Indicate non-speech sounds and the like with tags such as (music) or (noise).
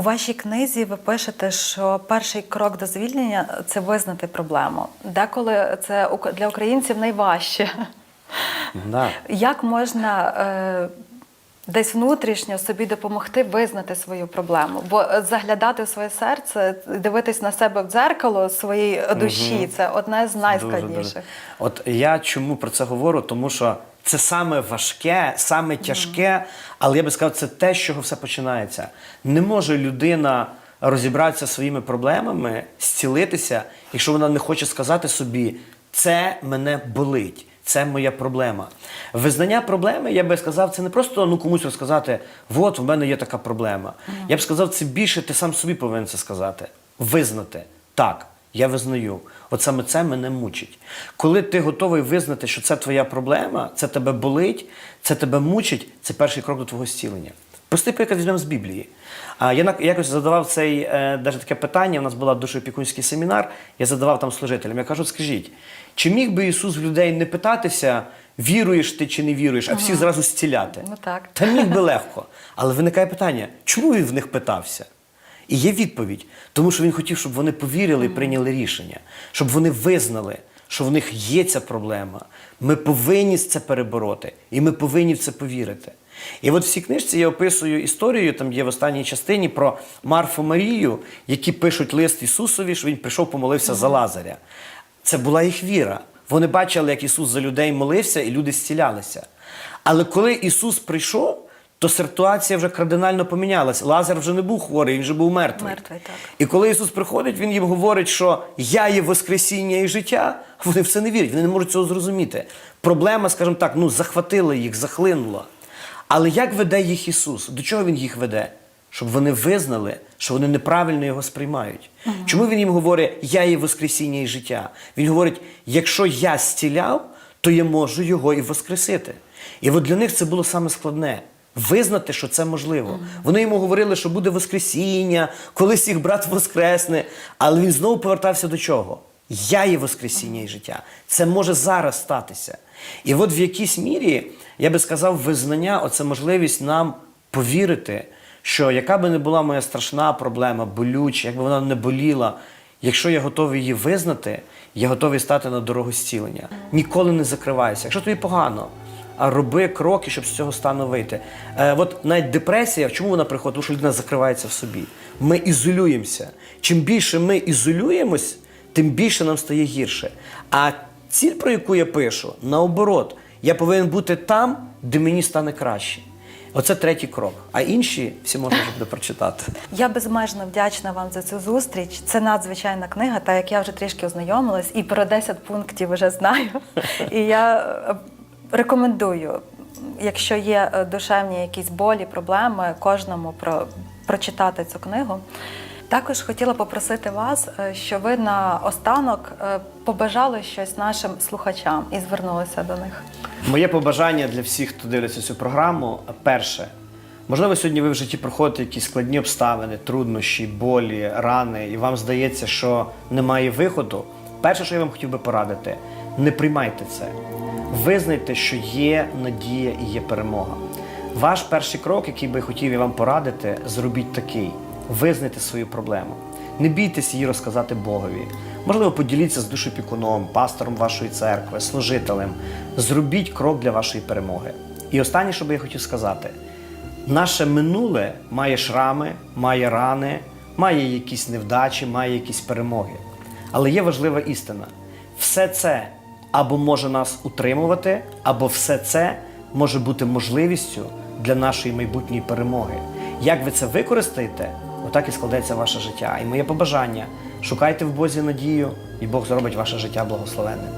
У вашій книзі ви пишете, що перший крок до звільнення це визнати проблему. Деколи це для українців найважче. Да. Як можна е, десь внутрішньо собі допомогти визнати свою проблему? Бо е, заглядати в своє серце, дивитись на себе в дзеркало своєї душі це одне з найскладніших. Дуже-дуже. От я чому про це говорю? Тому що це саме важке, саме тяжке, але я би сказав, це те, з чого все починається. Не може людина розібратися своїми проблемами, зцілитися, якщо вона не хоче сказати собі, це мене болить. Це моя проблема. Визнання проблеми, я би сказав, це не просто ну комусь розказати, от в мене є така проблема. Я б сказав, це більше ти сам собі повинен це сказати. Визнати. Так, я визнаю. От саме це мене мучить. Коли ти готовий визнати, що це твоя проблема, це тебе болить, це тебе мучить, це перший крок до твого зцілення. Простий приклад візьмемо з Біблії. А я якось задавав цей е, таке питання. У нас була душоопікунський семінар. Я задавав там служителям. Я кажу, скажіть, чи міг би Ісус в людей не питатися, віруєш ти чи не віруєш, а всіх зразу зціляти? Ну так. Та міг би легко. Але виникає питання, чому він в них питався? І є відповідь, тому що він хотів, щоб вони повірили і прийняли рішення, щоб вони визнали, що в них є ця проблема. Ми повинні це перебороти, і ми повинні в це повірити. І от в цій книжці я описую історію, там є в останній частині про Марфу Марію, які пишуть лист Ісусові, що він прийшов, помолився за Лазаря. Це була їх віра. Вони бачили, як Ісус за людей молився, і люди зцілялися. Але коли Ісус прийшов, то ситуація вже кардинально помінялась. Лазар вже не був хворий, він вже був мертвий. Мертвий, так. І коли Ісус приходить, Він їм говорить, що я є Воскресіння і життя, вони в це не вірять, вони не можуть цього зрозуміти. Проблема, скажімо так, ну, захватила їх, захлинула. Але як веде їх Ісус? До чого Він їх веде? Щоб вони визнали, що вони неправильно його сприймають. Чому він їм говорить, я є Воскресіння і життя? Він говорить, якщо я зціляв, то я можу його і воскресити. І от для них це було саме складне. Визнати, що це можливо. Вони йому говорили, що буде Воскресіння, колись їх брат воскресне. Але він знову повертався до чого? Я є Воскресіння і життя. Це може зараз статися. І от в якійсь мірі, я би сказав, визнання оце можливість нам повірити, що яка би не була моя страшна проблема, болюча, як би вона не боліла, якщо я готовий її визнати, я готовий стати на дорогу зцілення. Ніколи не закривайся. Якщо тобі погано, роби кроки, щоб з цього стану вийти. Е, от навіть депресія, чому вона приходить? Тому що людина закривається в собі. Ми ізолюємося. Чим більше ми ізолюємось, тим більше нам стає гірше. А ціль, про яку я пишу, наоборот, я повинен бути там, де мені стане краще. Оце третій крок. А інші всі можна буде прочитати. Я безмежно вдячна вам за цю зустріч. Це надзвичайна книга, та як я вже трішки ознайомилась, і про 10 пунктів вже знаю. (laughs) І я рекомендую, якщо є е, душевні якісь болі, проблеми, кожному про, прочитати цю книгу. Також хотіла попросити вас, е, що ви на останок е, побажали щось нашим слухачам і звернулися до них. Моє побажання для всіх, хто дивиться цю програму, перше. Можливо, сьогодні ви в житті проходите якісь складні обставини, труднощі, болі, рани, і вам здається, що немає виходу. Перше, що я вам хотів би порадити, не приймайте це. Визнайте, що є надія і є перемога. Ваш перший крок, який би хотів я вам порадити, зробіть такий: визнайте свою проблему. Не бійтесь її розказати Богові. Можливо, поділіться з душопікуном, пастором вашої церкви, служителем. Зробіть крок для вашої перемоги. І останнє, що би я хотів сказати: наше минуле має шрами, має рани, має якісь невдачі, має якісь перемоги. Але є важлива істина: все це або може нас утримувати, або все це може бути можливістю для нашої майбутньої перемоги. Як ви це використаєте, отак і складеться ваше життя. І моє побажання: шукайте в Бозі надію, і Бог зробить ваше життя благословенним.